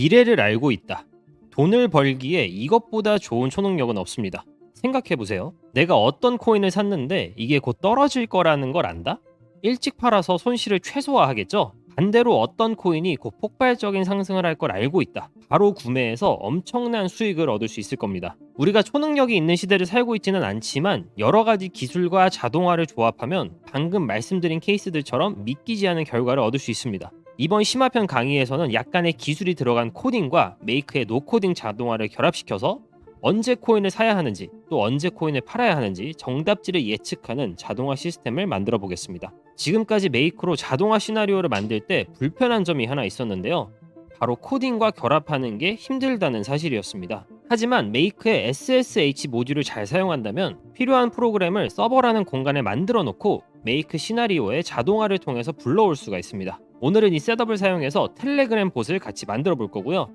미래를 알고 있다. 돈을 벌기에 이것보다 좋은 초능력은 없습니다. 생각해보세요. 내가 어떤 코인을 샀는데 이게 곧 떨어질 거라는 걸 안다? 일찍 팔아서 손실을 최소화하겠죠? 반대로 어떤 코인이 곧 폭발적인 상승을 할 걸 알고 있다. 바로 구매해서 엄청난 수익을 얻을 수 있을 겁니다. 우리가 초능력이 있는 시대를 살고 있지는 않지만 여러 가지 기술과 자동화를 조합하면 방금 말씀드린 케이스들처럼 믿기지 않은 결과를 얻을 수 있습니다. 이번 심화편 강의에서는 약간의 기술이 들어간 코딩과 메이크의 노코딩 자동화를 결합시켜서 언제 코인을 사야 하는지 또 언제 코인을 팔아야 하는지 정답지를 예측하는 자동화 시스템을 만들어 보겠습니다. 지금까지 메이크로 자동화 시나리오를 만들 때 불편한 점이 하나 있었는데요. 바로 코딩과 결합하는 게 힘들다는 사실이었습니다. 하지만 메이크의 SSH 모듈을 잘 사용한다면 필요한 프로그램을 서버라는 공간에 만들어 놓고 메이크 시나리오에 자동화를 통해서 불러올 수가 있습니다. 오늘은 이 셋업을 사용해서 텔레그램 봇을 같이 만들어 볼 거고요.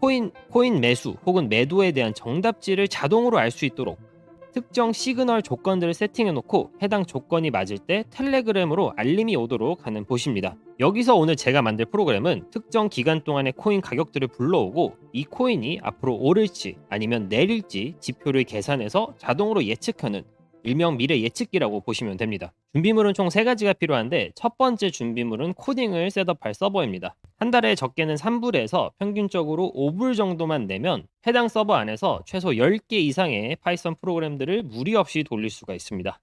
코인, 코인 매수 혹은 매도에 대한 정답지를 자동으로 알 수 있도록 특정 시그널 조건들을 세팅해 놓고 해당 조건이 맞을 때 텔레그램으로 알림이 오도록 하는 봇입니다. 여기서 오늘 제가 만들 프로그램은 특정 기간 동안의 코인 가격들을 불러오고 이 코인이 앞으로 오를지 아니면 내릴지 지표를 계산해서 자동으로 예측하는 일명 미래 예측기라고 보시면 됩니다. 준비물은 총 3가지가 필요한데 첫 번째 준비물은 코딩을 셋업할 서버입니다. 한 달에 적게는 3불에서 평균적으로 5불 정도만 내면 해당 서버 안에서 최소 10개 이상의 파이썬 프로그램들을 무리 없이 돌릴 수가 있습니다.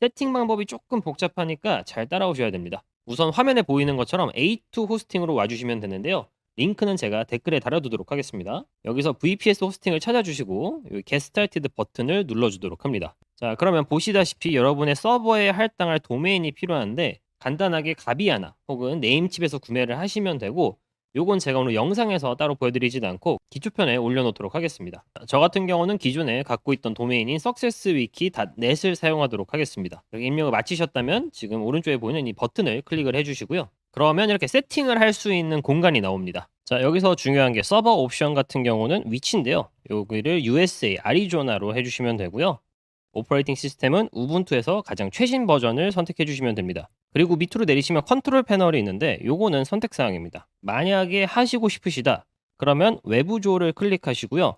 세팅 방법이 조금 복잡하니까 잘 따라오셔야 됩니다. 우선 화면에 보이는 것처럼 A2 호스팅으로 와주시면 되는데요. 링크는 제가 댓글에 달아두도록 하겠습니다. 여기서 VPS 호스팅을 찾아주시고 여기 Get Started 버튼을 눌러주도록 합니다. 자 그러면 보시다시피 여러분의 서버에 할당할 도메인이 필요한데 간단하게 가비아나 혹은 네임칩에서 구매를 하시면 되고 요건 제가 오늘 영상에서 따로 보여드리진 않고 기초편에 올려놓도록 하겠습니다. 저 같은 경우는 기존에 갖고 있던 도메인인 successwiki.net을 사용하도록 하겠습니다. 여기 입력을 마치셨다면 지금 오른쪽에 보이는 이 버튼을 클릭을 해주시고요. 그러면 이렇게 세팅을 할 수 있는 공간이 나옵니다. 자 여기서 중요한 게 서버 옵션 같은 경우는 위치인데요. 여기를 USA, 아리조나로 해주시면 되고요. 오퍼레이팅 시스템은 우분투에서 가장 최신 버전을 선택해 주시면 됩니다. 그리고 밑으로 내리시면 컨트롤 패널이 있는데 요거는 선택 사항입니다. 만약에 하시고 싶으시다. 그러면 외부 조를 클릭하시고요.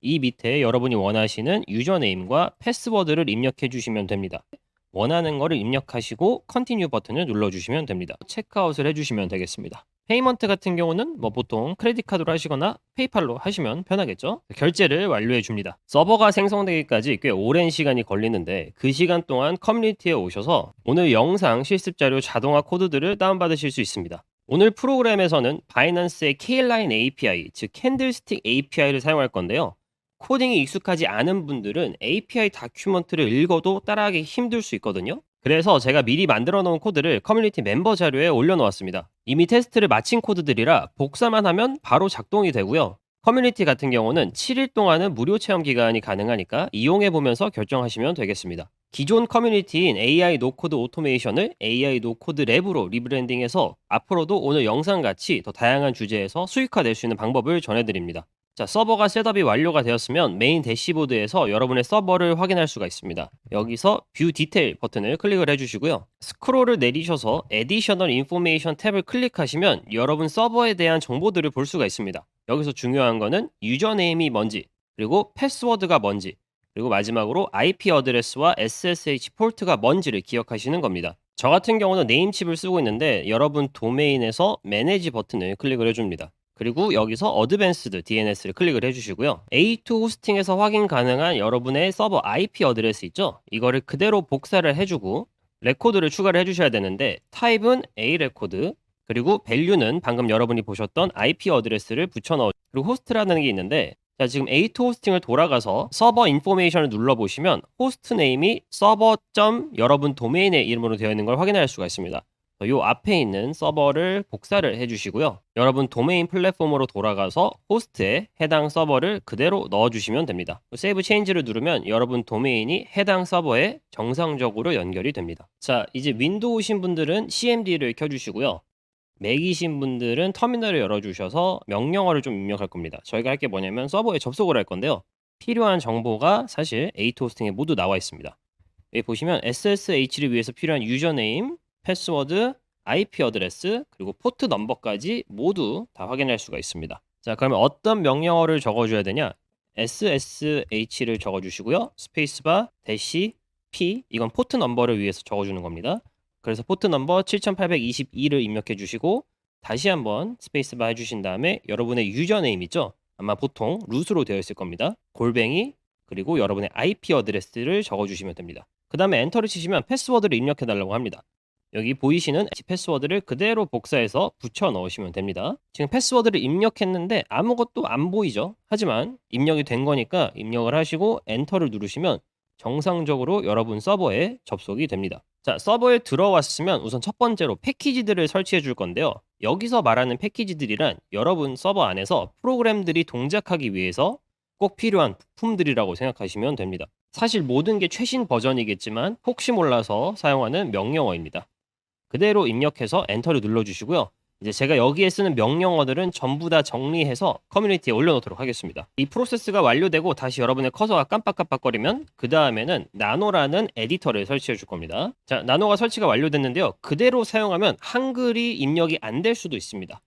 이 밑에 여러분이 원하시는 유저네임과 패스워드를 입력해 주시면 됩니다. 원하는 거를 입력하시고 컨티뉴 버튼을 눌러 주시면 됩니다. 체크아웃을 해 주시면 되겠습니다. 페이먼트 같은 경우는 뭐 보통 크레딧 카드로 하시거나 페이팔로 하시면 편하겠죠. 결제를 완료해 줍니다. 서버가 생성되기까지 꽤 오랜 시간이 걸리는데 그 시간 동안 커뮤니티에 오셔서 오늘 영상 실습 자료 자동화 코드들을 다운받으실 수 있습니다. 오늘 프로그램에서는 바이낸스의 Kline API, 즉 캔들스틱 API를 사용할 건데요. 코딩이 익숙하지 않은 분들은 API 다큐먼트를 읽어도 따라하기 힘들 수 있거든요. 그래서 제가 미리 만들어 놓은 코드를 커뮤니티 멤버 자료에 올려놓았습니다. 이미 테스트를 마친 코드들이라 복사만 하면 바로 작동이 되고요. 커뮤니티 같은 경우는 7일 동안은 무료 체험 기간이 가능하니까 이용해 보면서 결정하시면 되겠습니다. 기존 커뮤니티인 AI 노코드 오토메이션을 AI 노코드 랩으로 리브랜딩해서 앞으로도 오늘 영상 같이 더 다양한 주제에서 수익화될 수 있는 방법을 전해드립니다. 자, 서버가 셋업이 완료가 되었으면 메인 대시보드에서 여러분의 서버를 확인할 수가 있습니다. 여기서 뷰 디테일 버튼을 클릭을 해주시고요. 스크롤을 내리셔서 Additional Information 탭을 클릭하시면 여러분 서버에 대한 정보들을 볼 수가 있습니다. 여기서 중요한 거는 유저네임이 뭔지, 그리고 패스워드가 뭔지, 그리고 마지막으로 IP 어드레스와 SSH 포트가 뭔지를 기억하시는 겁니다. 저 같은 경우는 네임칩을 쓰고 있는데 여러분 도메인에서 매니지 버튼을 클릭을 해줍니다. 그리고 여기서 어드밴스드 DNS를 클릭을 해주시고요. A2 호스팅에서 확인 가능한 여러분의 서버 IP 어드레스 있죠? 이거를 그대로 복사를 해주고 레코드를 추가를 해주셔야 되는데 타입은 A 레코드 그리고 밸류는 방금 여러분이 보셨던 IP 어드레스를 붙여넣어 그리고 호스트라는 게 있는데 자 지금 A2 호스팅을 돌아가서 서버 인포메이션을 눌러보시면 호스트 네임이 서버. 여러분 도메인의 이름으로 되어 있는 걸 확인할 수가 있습니다. 요 앞에 있는 서버를 복사를 해주시고요. 여러분 도메인 플랫폼으로 돌아가서 호스트에 해당 서버를 그대로 넣어주시면 됩니다. 세이브 체인지를 누르면 여러분 도메인이 해당 서버에 정상적으로 연결이 됩니다. 자, 이제 윈도우신 분들은 CMD를 켜주시고요. 맥이신 분들은 터미널을 열어주셔서 명령어를 좀 입력할 겁니다. 저희가 할 게 뭐냐면 서버에 접속을 할 건데요. 필요한 정보가 사실 A2 호스팅에 모두 나와 있습니다. 여기 보시면 SSH를 위해서 필요한 유저네임, 패스워드, IP 어드레스, 그리고 포트 넘버까지 모두 다 확인할 수가 있습니다. 자, 그러면 어떤 명령어를 적어줘야 되냐? SSH를 적어주시고요. 스페이스바 대시 P 이건 포트 넘버를 위해서 적어주는 겁니다. 그래서 포트 넘버 7822를 입력해 주시고 다시 한번 스페이스바 해주신 다음에 여러분의 유저네임 있죠? 아마 보통 루트로 되어 있을 겁니다. 골뱅이 그리고 여러분의 IP 어드레스를 적어주시면 됩니다. 그 다음에 엔터를 치시면 패스워드를 입력해 달라고 합니다. 여기 보이시는 패스워드를 그대로 복사해서 붙여 넣으시면 됩니다. 지금 패스워드를 입력했는데 아무것도 안 보이죠? 하지만 입력이 된 거니까 입력을 하시고 엔터를 누르시면 정상적으로 여러분 서버에 접속이 됩니다. 자, 서버에 들어왔으면 우선 첫 번째로 패키지들을 설치해 줄 건데요. 여기서 말하는 패키지들이란 여러분 서버 안에서 프로그램들이 동작하기 위해서 꼭 필요한 부품들이라고 생각하시면 됩니다. 사실 모든 게 최신 버전이겠지만 혹시 몰라서 사용하는 명령어입니다. 그대로 입력해서 엔터를 눌러주시고요. 이제 제가 여기에 쓰는 명령어들은 전부 다 정리해서 커뮤니티에 올려놓도록 하겠습니다. 이 프로세스가 완료되고 다시 여러분의 커서가 깜빡깜빡거리면 그 다음에는 나노라는 에디터를 설치해 줄 겁니다. 자, 나노가 설치가 완료됐는데요. 그대로 사용하면 한글이 입력이 안 될 수도 있습니다.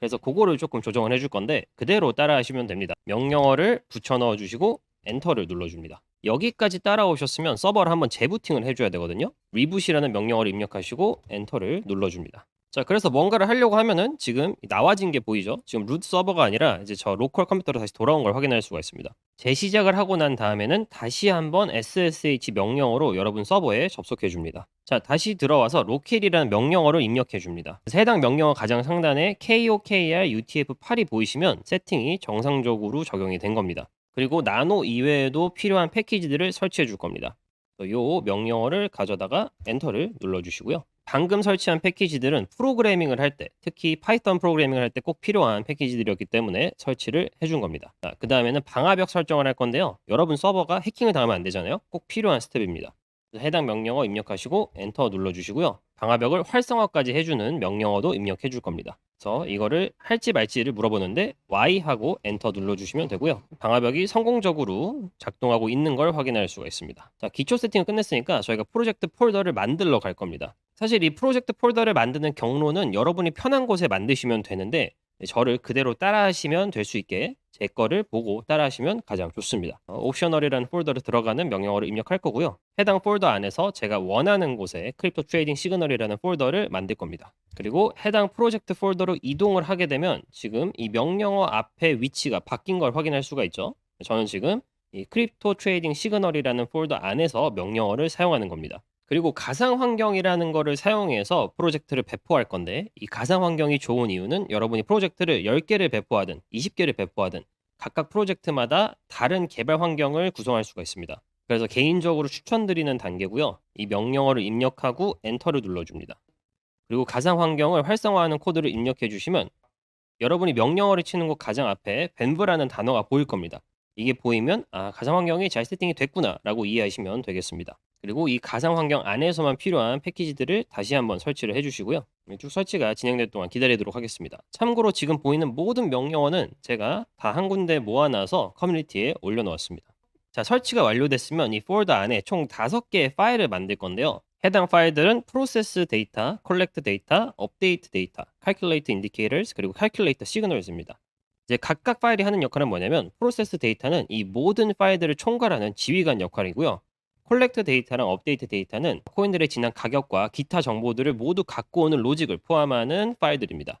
그래서 그거를 조금 조정을 해줄 건데 그대로 따라 하시면 됩니다. 명령어를 붙여 넣어 주시고 엔터를 눌러줍니다. 여기까지 따라오셨으면 서버를 한번 재부팅을 해줘야 되거든요. 리부시라는 명령어를 입력하시고 엔터를 눌러줍니다. 자, 그래서 뭔가를 하려고 하면은 지금 나와진 게 보이죠? 지금 루트 서버가 아니라 이제 저 로컬 컴퓨터로 다시 돌아온 걸 확인할 수가 있습니다. 재시작을 하고 난 다음에는 다시 한번 SSH 명령어로 여러분 서버에 접속해 줍니다. 자, 다시 들어와서 로켓이라는 명령어를 입력해 줍니다. 해당 명령어 가장 상단에 KOKR UTF-8이 보이시면 세팅이 정상적으로 적용이 된 겁니다. 그리고 나노 이외에도 필요한 패키지들을 설치해 줄 겁니다. 이 명령어를 가져다가 엔터를 눌러 주시고요. 방금 설치한 패키지들은 프로그래밍을 할 때, 특히 파이썬 프로그래밍을 할 때 꼭 필요한 패키지들이었기 때문에 설치를 해준 겁니다. 그 다음에는 방화벽 설정을 할 건데요. 여러분 서버가 해킹을 당하면 안 되잖아요. 꼭 필요한 스텝입니다. 해당 명령어 입력하시고 엔터 눌러주시고요. 방화벽을 활성화까지 해주는 명령어도 입력해 줄 겁니다. 그래서 이거를 할지 말지를 물어보는데 Y하고 엔터 눌러주시면 되고요. 방화벽이 성공적으로 작동하고 있는 걸 확인할 수가 있습니다. 자, 기초 세팅을 끝냈으니까 저희가 프로젝트 폴더를 만들러 갈 겁니다. 사실 이 프로젝트 폴더를 만드는 경로는 여러분이 편한 곳에 만드시면 되는데 저를 그대로 따라하시면 될 수 있게 제 거를 보고 따라하시면 가장 좋습니다. 어, 옵셔널이라는 폴더를 들어가는 명령어를 입력할 거고요. 해당 폴더 안에서 제가 원하는 곳에 크립토 트레이딩 시그널이라는 폴더를 만들 겁니다. 그리고 해당 프로젝트 폴더로 이동을 하게 되면 지금 이 명령어 앞에 위치가 바뀐 걸 확인할 수가 있죠. 저는 지금 이 크립토 트레이딩 시그널이라는 폴더 안에서 명령어를 사용하는 겁니다. 그리고 가상 환경이라는 거를 사용해서 프로젝트를 배포할 건데 이 가상 환경이 좋은 이유는 여러분이 프로젝트를 10개를 배포하든 20개를 배포하든 각각 프로젝트마다 다른 개발 환경을 구성할 수가 있습니다. 그래서 개인적으로 추천드리는 단계고요. 이 명령어를 입력하고 엔터를 눌러줍니다. 그리고 가상 환경을 활성화하는 코드를 입력해 주시면 여러분이 명령어를 치는 곳 가장 앞에 벤브라는 단어가 보일 겁니다. 이게 보이면 아 가상 환경이 잘 세팅이 됐구나 라고 이해하시면 되겠습니다. 그리고 이 가상 환경 안에서만 필요한 패키지들을 다시 한번 설치를 해주시고요. 쭉 설치가 진행될 동안 기다리도록 하겠습니다. 참고로 지금 보이는 모든 명령어는 제가 다 한 군데 모아놔서 커뮤니티에 올려놓았습니다. 자, 설치가 완료됐으면 이 폴더 안에 총 5개의 파일을 만들 건데요. 해당 파일들은 프로세스 데이터, 컬렉트 데이터, 업데이트 데이터, calculate indicators, 그리고 calculate signals입니다. 이제 각각 파일이 하는 역할은 뭐냐면 프로세스 데이터는 이 모든 파일들을 총괄하는 지휘관 역할이고요. 콜렉트 데이터랑 업데이트 데이터는 코인들의 지난 가격과 기타 정보들을 모두 갖고 오는 로직을 포함하는 파일들입니다.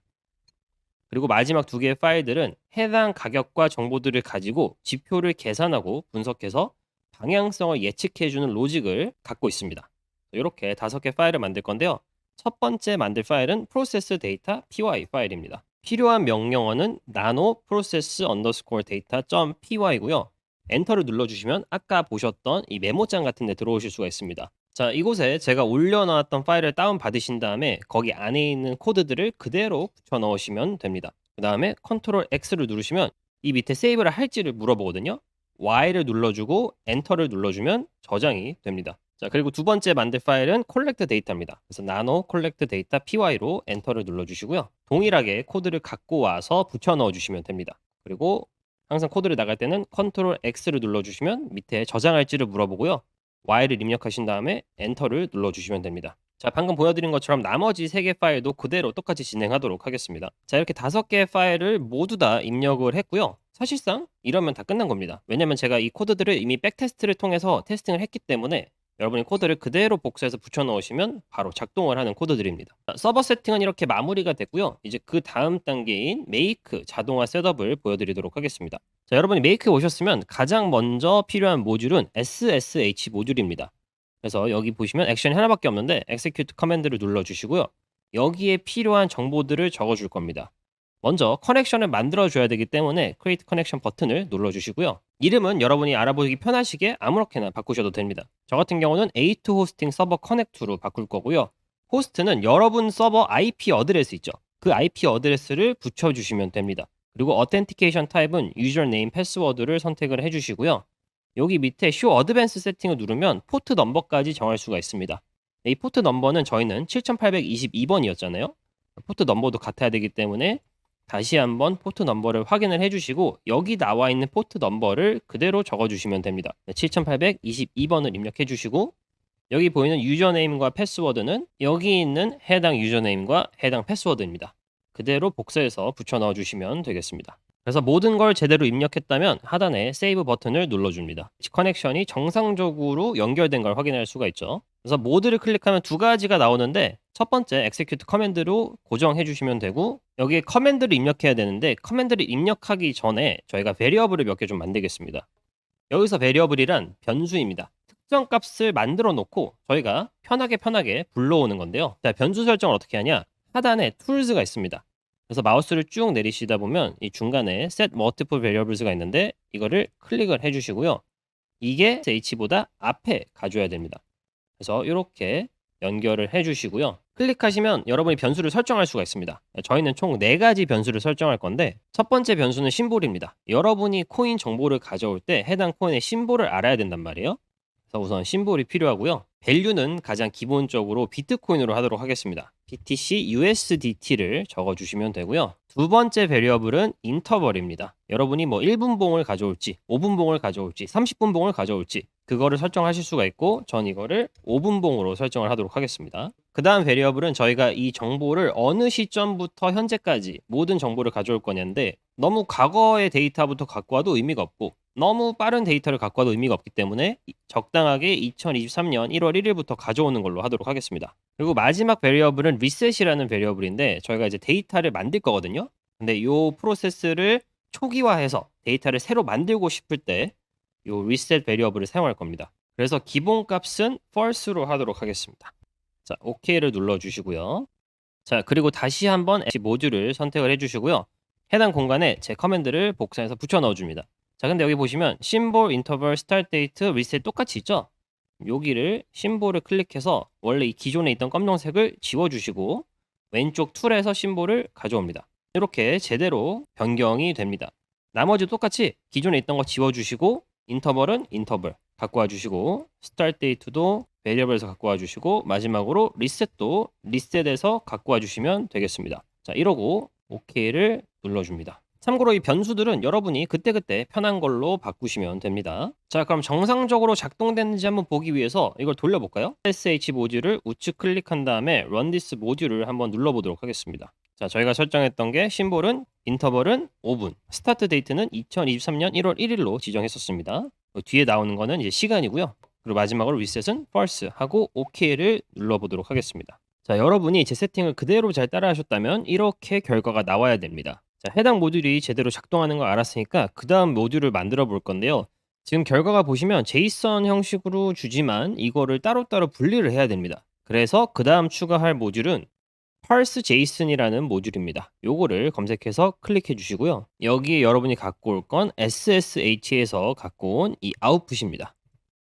그리고 마지막 두 개의 파일들은 해당 가격과 정보들을 가지고 지표를 계산하고 분석해서 방향성을 예측해주는 로직을 갖고 있습니다. 이렇게 다섯 개 파일을 만들 건데요. 첫 번째 만들 파일은 프로세스 데이터 py 파일입니다. 필요한 명령어는 nano process underscore data.py고요. 엔터를 눌러주시면 아까 보셨던 이 메모장 같은 데 들어오실 수가 있습니다. 자, 이곳에 제가 올려놨던 파일을 다운받으신 다음에 거기 안에 있는 코드들을 그대로 붙여 넣으시면 됩니다. 그 다음에 컨트롤 X를 누르시면 이 밑에 세이브를 할지를 물어보거든요. Y를 눌러주고 엔터를 눌러주면 저장이 됩니다. 자, 그리고 두 번째 만들 파일은 콜렉트 데이터입니다. 그래서 나노 콜렉트 데이터 py로 엔터를 눌러주시고요. 동일하게 코드를 갖고 와서 붙여 넣어주시면 됩니다. 그리고 항상 코드를 나갈 때는 컨트롤 X를 눌러주시면 밑에 저장할지를 물어보고요. Y를 입력하신 다음에 엔터를 눌러주시면 됩니다. 자, 방금 보여드린 것처럼 나머지 3개 파일도 그대로 똑같이 진행하도록 하겠습니다. 자, 이렇게 5개의 파일을 모두 다 입력을 했고요. 사실상 이러면 다 끝난 겁니다. 왜냐면 제가 이 코드들을 이미 백테스트를 통해서 테스팅을 했기 때문에 여러분이 코드를 그대로 복사해서 붙여 넣으시면 바로 작동을 하는 코드들입니다. 자, 서버 세팅은 이렇게 마무리가 됐고요. 이제 그 다음 단계인 메이크 자동화 셋업을 보여드리도록 하겠습니다. 자, 여러분이 메이크에 오셨으면 가장 먼저 필요한 모듈은 SSH 모듈입니다. 그래서 여기 보시면 액션이 하나밖에 없는데 execute 커맨드를 눌러주시고요. 여기에 필요한 정보들을 적어줄 겁니다. 먼저 커넥션을 만들어 줘야 되기 때문에 create connection 버튼을 눌러주시고요. 이름은 여러분이 알아보기 편하시게 아무렇게나 바꾸셔도 됩니다. 저 같은 경우는 A2 호스팅 서버 커넥트로 바꿀 거고요. 호스트는 여러분 서버 IP 어드레스 있죠. 그 IP 어드레스를 붙여주시면 됩니다. 그리고 어텐티케이션 타입은 유저네임 패스워드를 선택을 해주시고요. 여기 밑에 쇼 어드밴스 세팅을 누르면 포트 넘버까지 정할 수가 있습니다. 네, 이 포트 넘버는 저희는 7822번이었잖아요. 포트 넘버도 같아야 되기 때문에 다시 한번 포트 넘버를 확인을 해주시고 여기 나와 있는 포트 넘버를 그대로 적어주시면 됩니다. 7822번을 입력해 주시고 여기 보이는 유저네임과 패스워드는 여기 있는 해당 유저네임과 해당 패스워드입니다. 그대로 복사해서 붙여 넣어 주시면 되겠습니다. 그래서 모든 걸 제대로 입력했다면 하단에 세이브 버튼을 눌러줍니다. 커넥션이 정상적으로 연결된 걸 확인할 수가 있죠. 그래서 모드를 클릭하면 두 가지가 나오는데 첫 번째 execute 커맨드로 고정해 주시면 되고 여기에 커맨드를 입력해야 되는데 커맨드를 입력하기 전에 저희가 베리어블을 몇 개 좀 만들겠습니다. 여기서 베리어블이란 변수입니다. 특정 값을 만들어 놓고 저희가 편하게 편하게 불러오는 건데요. 자, 변수 설정을 어떻게 하냐? 하단에 tools가 있습니다. 그래서 마우스를 쭉 내리시다 보면 이 중간에 set multiple variables가 있는데 이거를 클릭을 해 주시고요. 이게 h보다 앞에 가줘야 됩니다. 그래서 이렇게 연결을 해주시고요. 클릭하시면 여러분이 변수를 설정할 수가 있습니다. 저희는 총 4가지 변수를 설정할 건데 첫 번째 변수는 심볼입니다. 여러분이 코인 정보를 가져올 때 해당 코인의 심볼을 알아야 된단 말이에요. 그래서 우선 심볼이 필요하고요. 밸류는 가장 기본적으로 비트코인으로 하도록 하겠습니다. BTC USDT를 적어주시면 되고요. 두 번째 베리어블은 인터벌입니다. 여러분이 뭐 1분 봉을 가져올지, 5분 봉을 가져올지, 30분 봉을 가져올지 그거를 설정하실 수가 있고 전 이거를 5분 봉으로 설정을 하도록 하겠습니다. 그 다음 베리어블은 저희가 이 정보를 어느 시점부터 현재까지 모든 정보를 가져올 거냐인데 너무 과거의 데이터부터 갖고 와도 의미가 없고 너무 빠른 데이터를 갖고 와도 의미가 없기 때문에 적당하게 2023년 1월 1일부터 가져오는 걸로 하도록 하겠습니다. 그리고 마지막 베리어블은 리셋이라는 베리어블인데 저희가 이제 데이터를 만들 거거든요. 근데 이 프로세스를 초기화해서 데이터를 새로 만들고 싶을 때 이 리셋 베리어블을 사용할 겁니다. 그래서 기본 값은 false로 하도록 하겠습니다. 자, OK를 눌러 주시고요. 자, 그리고 다시 한번 모듈을 선택을 해 주시고요. 해당 공간에 제 커맨드를 복사해서 붙여 넣어 줍니다. 자, 근데 여기 보시면 심볼, 인터벌, 스타트 데이트, 리셋 똑같이 있죠? 여기를 심볼을 클릭해서 원래 이 기존에 있던 검정색을 지워주시고 왼쪽 툴에서 심볼을 가져옵니다. 이렇게 제대로 변경이 됩니다. 나머지 똑같이 기존에 있던 거 지워주시고 인터벌은 인터벌 갖고 와주시고 스타트 데이트도 베리어블에서 갖고 와주시고 마지막으로 리셋도 리셋에서 갖고 와주시면 되겠습니다. 자 이러고 OK를 눌러줍니다. 참고로 이 변수들은 여러분이 그때그때 편한 걸로 바꾸시면 됩니다. 자, 그럼 정상적으로 작동되는지 한번 보기 위해서 이걸 돌려볼까요? SH 모듈을 우측 클릭한 다음에 Run this 모듈을 한번 눌러보도록 하겠습니다. 자, 저희가 설정했던 게 심볼은 인터벌은 5분, 스타트 데이트는 2023년 1월 1일로 지정했었습니다. 그 뒤에 나오는 거는 이제 시간이고요. 그리고 마지막으로 리셋은 false 하고 OK를 눌러보도록 하겠습니다. 자, 여러분이 제 세팅을 그대로 잘 따라하셨다면 이렇게 결과가 나와야 됩니다. 자, 해당 모듈이 제대로 작동하는 걸 알았으니까 그 다음 모듈을 만들어 볼 건데요. 지금 결과가 보시면 제이슨 형식으로 주지만 이거를 따로따로 분리를 해야 됩니다. 그래서 그 다음 추가할 모듈은 parse JSON이라는 모듈입니다. 요거를 검색해서 클릭해 주시고요. 여기에 여러분이 갖고 올 건 SSH에서 갖고 온 이 아웃풋입니다.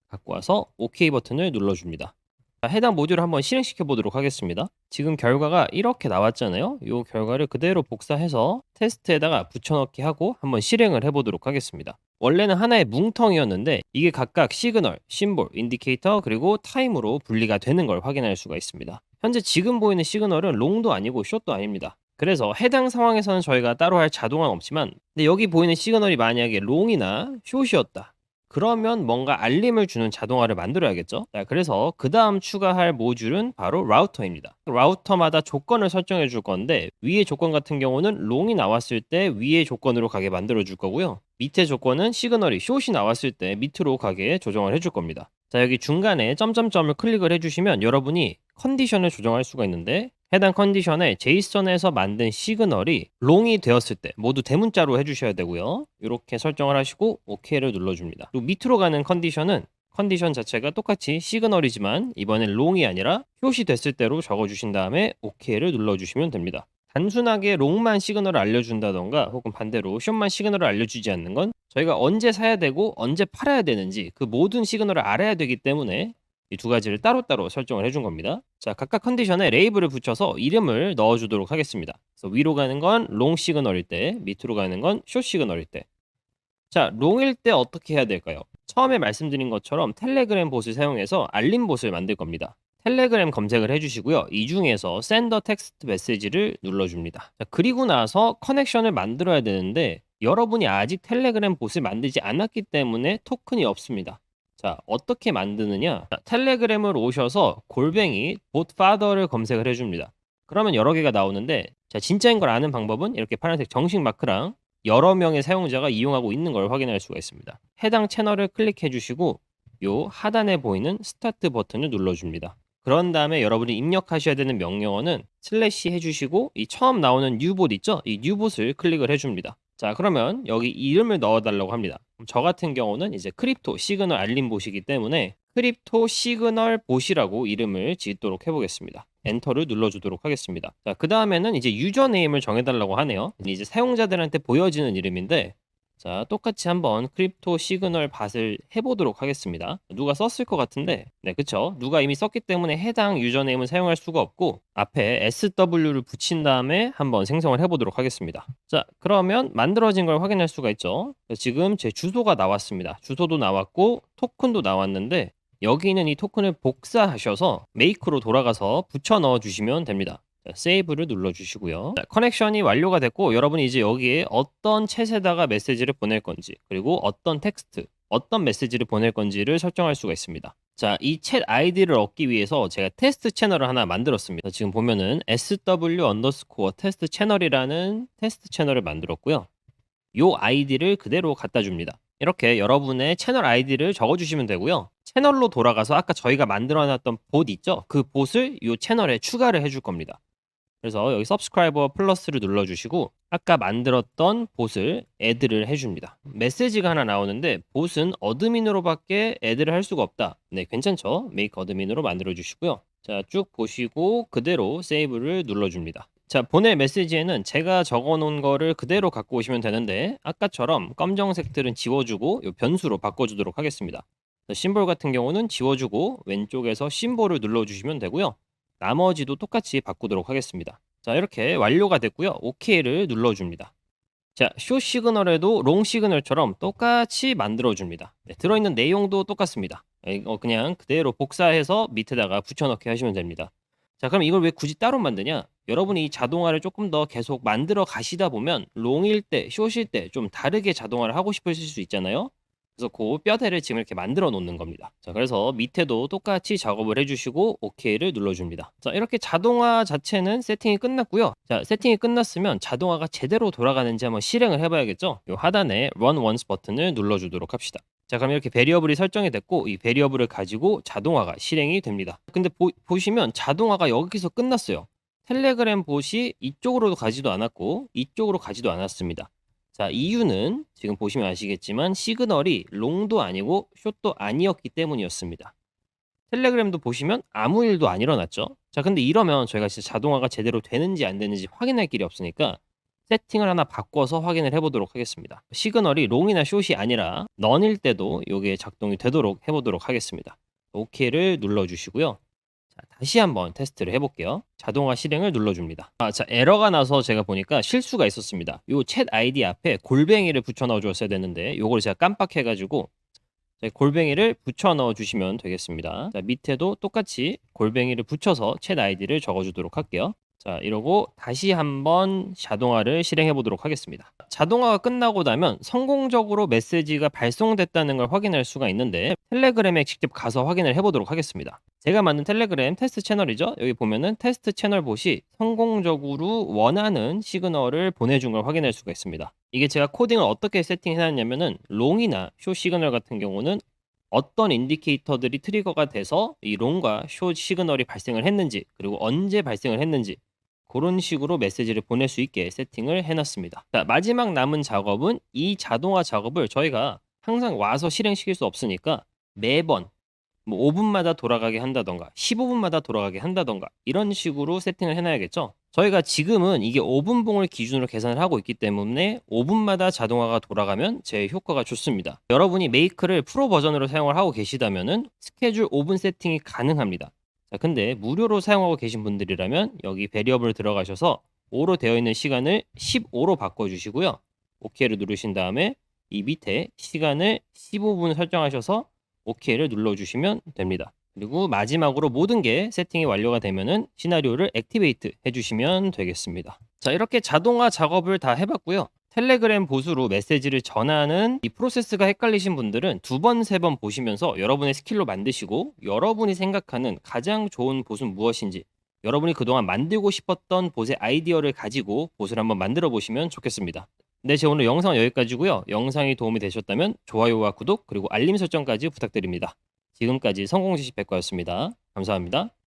갖고 와서 OK 버튼을 눌러줍니다. 자, 해당 모듈을 한번 실행시켜 보도록 하겠습니다. 지금 결과가 이렇게 나왔잖아요. 이 결과를 그대로 복사해서 테스트에다가 붙여넣기 하고 한번 실행을 해보도록 하겠습니다. 원래는 하나의 뭉텅이었는데 이게 각각 시그널, 심볼, 인디케이터 그리고 타임으로 분리가 되는 걸 확인할 수가 있습니다. 현재 지금 보이는 시그널은 롱도 아니고 숏도 아닙니다. 그래서 해당 상황에서는 저희가 따로 할 자동화는 없지만 근데 여기 보이는 시그널이 만약에 롱이나 숏이었다. 그러면 뭔가 알림을 주는 자동화를 만들어야겠죠. 자, 그래서 그 다음 추가할 모듈은 바로 라우터입니다. 라우터마다 조건을 설정해 줄 건데 위의 조건 같은 경우는 롱이 나왔을 때 위의 조건으로 가게 만들어 줄 거고요. 밑에 조건은 시그널이 숏이 나왔을 때 밑으로 가게 조정을 해줄 겁니다. 자 여기 중간에 점점점을 클릭을 해주시면 여러분이 컨디션을 조정할 수가 있는데 해당 컨디션에 제이슨에서 만든 시그널이 롱이 되었을 때 모두 대문자로 해주셔야 되고요. 이렇게 설정을 하시고 OK를 눌러줍니다. 그리고 밑으로 가는 컨디션은 컨디션 자체가 똑같이 시그널이지만 이번엔 롱이 아니라 숏이 됐을 때로 적어주신 다음에 OK를 눌러주시면 됩니다. 단순하게 롱만 시그널을 알려준다던가 혹은 반대로 숏만 시그널을 알려주지 않는 건 저희가 언제 사야 되고 언제 팔아야 되는지 그 모든 시그널을 알아야 되기 때문에 이 두 가지를 따로따로 설정을 해준 겁니다. 자, 각각 컨디션에 레이블을 붙여서 이름을 넣어주도록 하겠습니다. 그래서 위로 가는 건 롱 시그널일 때, 밑으로 가는 건 숏 시그널일 때. 자, 롱일 때 어떻게 해야 될까요? 처음에 말씀드린 것처럼 텔레그램 봇을 사용해서 알림 봇을 만들 겁니다. 텔레그램 검색을 해주시고요. 이 중에서 샌더 텍스트 메시지를 눌러줍니다. 자, 그리고 나서 커넥션을 만들어야 되는데 여러분이 아직 텔레그램 봇을 만들지 않았기 때문에 토큰이 없습니다. 자, 어떻게 만드느냐? 자, 텔레그램을 오셔서 골뱅이 botfather를 검색을 해줍니다. 그러면 여러 개가 나오는데 자, 진짜인 걸 아는 방법은 이렇게 파란색 정식 마크랑 여러 명의 사용자가 이용하고 있는 걸 확인할 수가 있습니다. 해당 채널을 클릭해 주시고 요 하단에 보이는 스타트 버튼을 눌러줍니다. 그런 다음에 여러분이 입력하셔야 되는 명령어는 슬래시 해주시고 이 처음 나오는 뉴봇 있죠? 이 뉴봇을 클릭을 해줍니다. 자 그러면 여기 이름을 넣어달라고 합니다. 저 같은 경우는 이제 크립토 시그널 알림 봇이기 때문에 크립토 시그널 봇이라고 이름을 짓도록 해보겠습니다. 엔터를 눌러주도록 하겠습니다. 자, 그 다음에는 이제 유저네임을 정해달라고 하네요. 이제 사용자들한테 보여지는 이름인데, 자, 똑같이 한번 크립토 시그널 밭을 해보도록 하겠습니다. 누가 썼을 것 같은데, 네, 그쵸. 누가 이미 썼기 때문에 해당 유저네임은 사용할 수가 없고, 앞에 SW를 붙인 다음에 한번 생성을 해보도록 하겠습니다. 자, 그러면 만들어진 걸 확인할 수가 있죠. 지금 제 주소가 나왔습니다. 주소도 나왔고, 토큰도 나왔는데, 여기 있는 이 토큰을 복사하셔서 메이크로 돌아가서 붙여 넣어 주시면 됩니다. 자, 세이브를 눌러 주시고요. 자, 커넥션이 완료가 됐고 여러분이 이제 여기에 어떤 챗에다가 메시지를 보낼 건지 그리고 어떤 텍스트, 어떤 메시지를 보낼 건지를 설정할 수가 있습니다. 자, 이 챗 아이디를 얻기 위해서 제가 테스트 채널을 하나 만들었습니다. 지금 보면은 sw 언더스코어 테스트 채널이라는 테스트 채널을 만들었고요. 요 아이디를 그대로 갖다 줍니다. 이렇게 여러분의 채널 아이디를 적어주시면 되고요. 채널로 돌아가서 아까 저희가 만들어놨던 봇 있죠? 그 봇을 이 채널에 추가를 해줄 겁니다. 그래서 여기 subscriber 플러스를 눌러주시고 아까 만들었던 봇을 애드를 해줍니다. 메시지가 하나 나오는데 봇은 어드민으로밖에 애드를 할 수가 없다. 네, 괜찮죠? make 어드민으로 만들어주시고요. 자, 쭉 보시고 그대로 세이브를 눌러줍니다. 자, 보낼 메시지에는 제가 적어 놓은 거를 그대로 갖고 오시면 되는데 아까처럼 검정색들은 지워주고 요 변수로 바꿔주도록 하겠습니다. 심볼 같은 경우는 지워주고 왼쪽에서 심볼을 눌러주시면 되고요. 나머지도 똑같이 바꾸도록 하겠습니다. 자, 이렇게 완료가 됐고요. OK를 눌러줍니다. 자, 쇼 시그널에도 롱 시그널처럼 똑같이 만들어줍니다. 네, 들어있는 내용도 똑같습니다. 어, 그냥 그대로 복사해서 밑에다가 붙여넣기 하시면 됩니다. 자, 그럼 이걸 왜 굳이 따로 만드냐? 여러분이 이 자동화를 조금 더 계속 만들어 가시다 보면 롱일 때, 숏일 때 좀 다르게 자동화를 하고 싶으실 수 있잖아요. 그래서 그 뼈대를 지금 이렇게 만들어 놓는 겁니다. 자, 그래서 밑에도 똑같이 작업을 해주시고 OK를 눌러줍니다. 자, 이렇게 자동화 자체는 세팅이 끝났고요. 자, 세팅이 끝났으면 자동화가 제대로 돌아가는지 한번 실행을 해봐야겠죠. 이 하단에 Run Once 버튼을 눌러주도록 합시다. 자, 그럼 이렇게 베리어블이 설정이 됐고 이 베리어블을 가지고 자동화가 실행이 됩니다. 근데 보, 보시면 자동화가 여기서 끝났어요. 텔레그램 봇이 이쪽으로 가지도 않았고 이쪽으로 가지도 않았습니다. 자, 이유는 지금 보시면 아시겠지만 시그널이 롱도 아니고 숏도 아니었기 때문이었습니다. 텔레그램도 보시면 아무 일도 안 일어났죠. 자, 근데 이러면 저희가 진짜 자동화가 제대로 되는지 안 되는지 확인할 길이 없으니까 세팅을 하나 바꿔서 확인을 해보도록 하겠습니다. 시그널이 롱이나 숏이 아니라 넌일 때도 이게 작동이 되도록 해보도록 하겠습니다. OK를 눌러주시고요. 자, 다시 한번 테스트를 해볼게요. 자동화 실행을 눌러줍니다. 아, 자, 에러가 나서 제가 보니까 실수가 있었습니다. 요 챗 아이디 앞에 골뱅이를 붙여 넣어 줬어야 되는데 요걸 제가 깜빡해가지고 골뱅이를 붙여 넣어 주시면 되겠습니다. 자, 밑에도 똑같이 골뱅이를 붙여서 챗 아이디를 적어주도록 할게요. 자, 이러고 다시 한번 자동화를 실행해 보도록 하겠습니다. 자동화가 끝나고 나면 성공적으로 메시지가 발송됐다는 걸 확인할 수가 있는데 텔레그램에 직접 가서 확인을 해 보도록 하겠습니다. 제가 만든 텔레그램 테스트 채널이죠. 여기 보면은 테스트 채널 봇이 성공적으로 원하는 시그널을 보내준 걸 확인할 수가 있습니다. 이게 제가 코딩을 어떻게 세팅해 놨냐면은 롱이나 쇼 시그널 같은 경우는 어떤 인디케이터들이 트리거가 돼서 이 롱과 쇼 시그널이 발생을 했는지 그리고 언제 발생을 했는지 그런 식으로 메시지를 보낼 수 있게 세팅을 해놨습니다. 자, 마지막 남은 작업은 이 자동화 작업을 저희가 항상 와서 실행시킬 수 없으니까 매번 뭐 5분마다 돌아가게 한다던가 15분마다 돌아가게 한다던가 이런 식으로 세팅을 해놔야겠죠. 저희가 지금은 이게 5분봉을 기준으로 계산을 하고 있기 때문에 5분마다 자동화가 돌아가면 제 효과가 좋습니다. 여러분이 메이크를 프로 버전으로 사용을 하고 계시다면은 스케줄 5분 세팅이 가능합니다. 자, 근데 무료로 사용하고 계신 분들이라면 여기 베리어블 들어가셔서 5로 되어 있는 시간을 15로 바꿔주시고요. OK를 누르신 다음에 이 밑에 시간을 15분 설정하셔서 OK를 눌러주시면 됩니다. 그리고 마지막으로 모든 게 세팅이 완료가 되면은 시나리오를 액티베이트 해주시면 되겠습니다. 자, 이렇게 자동화 작업을 다 해봤고요. 텔레그램 보수로 메시지를 전하는 이 프로세스가 헷갈리신 분들은 두 번, 세 번 보시면서 여러분의 스킬로 만드시고 여러분이 생각하는 가장 좋은 보수는 무엇인지 여러분이 그동안 만들고 싶었던 보스의 아이디어를 가지고 보스를 한번 만들어 보시면 좋겠습니다. 네, 제 오늘 영상은 여기까지고요. 영상이 도움이 되셨다면 좋아요와 구독 그리고 알림 설정까지 부탁드립니다. 지금까지 성공지식 백과였습니다. 감사합니다.